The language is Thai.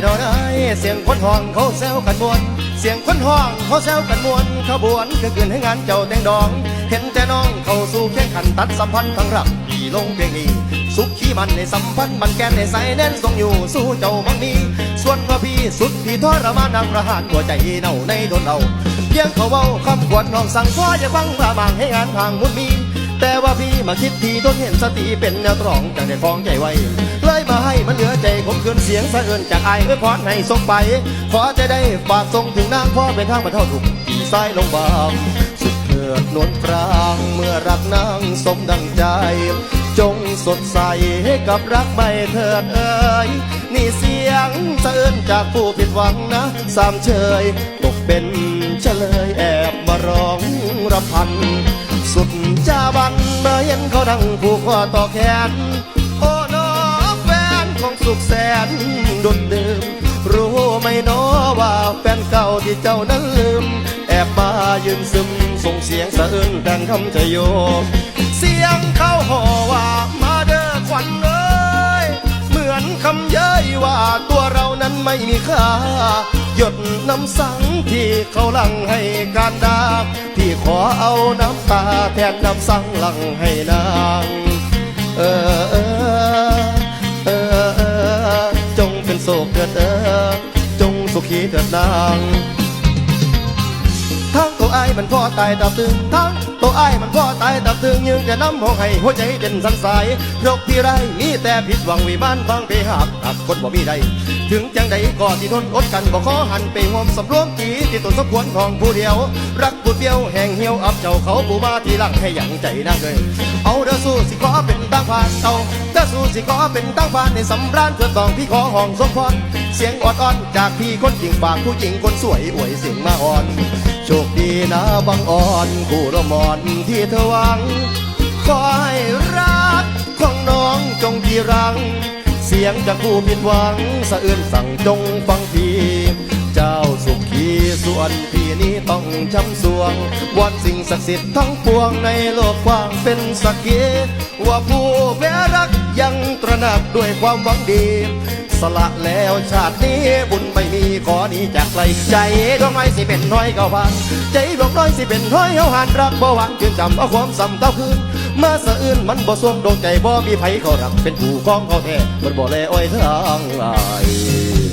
เสียงคนห้องเขาแซวกันมวน เสียงคนห้องเขาแซวกันมวนขบวนคือคืนให้งานเจ้าแตงดอง เห็นแต่น้องเข้าสู่แข่งขันตัดสัมพันธ์ทั้งรักปีลงเพลงนี้สุขขี้มันในสัมพันธ์มันแกนในใสแน่นทรงอยู่สู้เจ้ามังมีส่วนพระพี่สุดที่ทรมานดังประหารหัวใจเน่าในโดนเอาเพียงเขาเว้าคำขวัญน้องสั่งพ่ออย่าฟังพระบางให้งานทางมุนมี แต่ว่าพี่มาคิดทีต้นเห็นสติเป็นแนวตรองจังได้ฟ้องใจไว้เลยมาให้มันเหลือใจผมคืนเสียงสะเอินจากไอ้เอ้ยพรให้ส่งไป ขอจะได้ฝากส่งถึงนางพ่อเป็นทางบรรเทาทุกข์ปีซ้ายลงบางสุดเถิดนวลปรางเมื่อรักนางสมดังใจ จงสดใสให้กับรักไม่เถิดเอ่ยนี่เสียงสะเอินจากผู้ผิดหวังนะสามเชยตกเป็นเฉลยแอบมาร้องรำพัน เมื่อเห็นเขาดังผูกคอต่อแขน โอ้นอแฟนของสุขแสนดุดดื่มรู้ไหมนอว่าแฟนเก่าที่เจ้านั้นลืม แอบมายืนซึมส่งเสียงสะอื้นดังคำชะโย เสียงเขาห่อว่ามาเด้อควันเอ้ยเหมือนคำเย้ยว่าตัวเรานั้นไม่มีค่าหยดน้ำสังที่เขาลังให้การดาพี่ขอ เอาน้ำตาแทนน้ำสังหลังให้นางเออเออเออเออจงเป็นโศกเถิดเออจงสุขีเถิดนาง ทั้งตัวไอ้มันพ่อตายตับตึงทั้งตัวไอ้มันพ่อตายตับตึงยังจะน้ำห้องให้หัวใจเด่นสันสายโรคที่ไรมีแต่ผิดหวังวิมานฟังไปหักหักคนบ่มีใดถึงจังใดก็ที่ทนอดกันบ่ขอหันไปงอมสำรวมกีที่ตนสมควรของผู้เดียว รักผู้เดียวแห่งเหี่ยวอับเจ้าเขาผู้มาที่หลังให้หยังใจนักเลย เอาเด้อสู้สิขอเป็นตั้งผ่านเอาเด้อสู้สิขอเป็นตั้งผ่านในสำราญเพื่อต้องพี่ขอห้องสมพร เสียงออดอ่อนจากพี่คนจริงฝากผู้จริงคนสวยอวยเสียงมาอ่อน โชคดีนะบังอ่อนคู่ระมอนที่เธอหวัง ขอให้รักของน้องจงที่รัง เสียงจากผู้ผิดหวังสะอื้นสั่งจงฟังพี่เจ้าสุขีส่วนพี่นี้ต้องช้ำสวงวอนสิ่งศักดิ์สิทธิ์ทั้งปวงในโลกกว้างเป็นสักขีว่าผู้แพ้รักยังตระหนักด้วยความหวังดี สละแล้วชาตินี้บุญไม่มีขอหนี้จากใครใจดวงน้อยสิเป็นน้อยเก้าพันใจดวงน้อยสิเป็นน้อยเฮาหันรักบ่หวังคืนจำเอาความสำเต้าคืนเมื่อสะอื่นมันบ่สวงดวงใจบ่มีไผเขารักเป็นผู้ของเขาแท้บนบ่แลอ้อยทางหลาย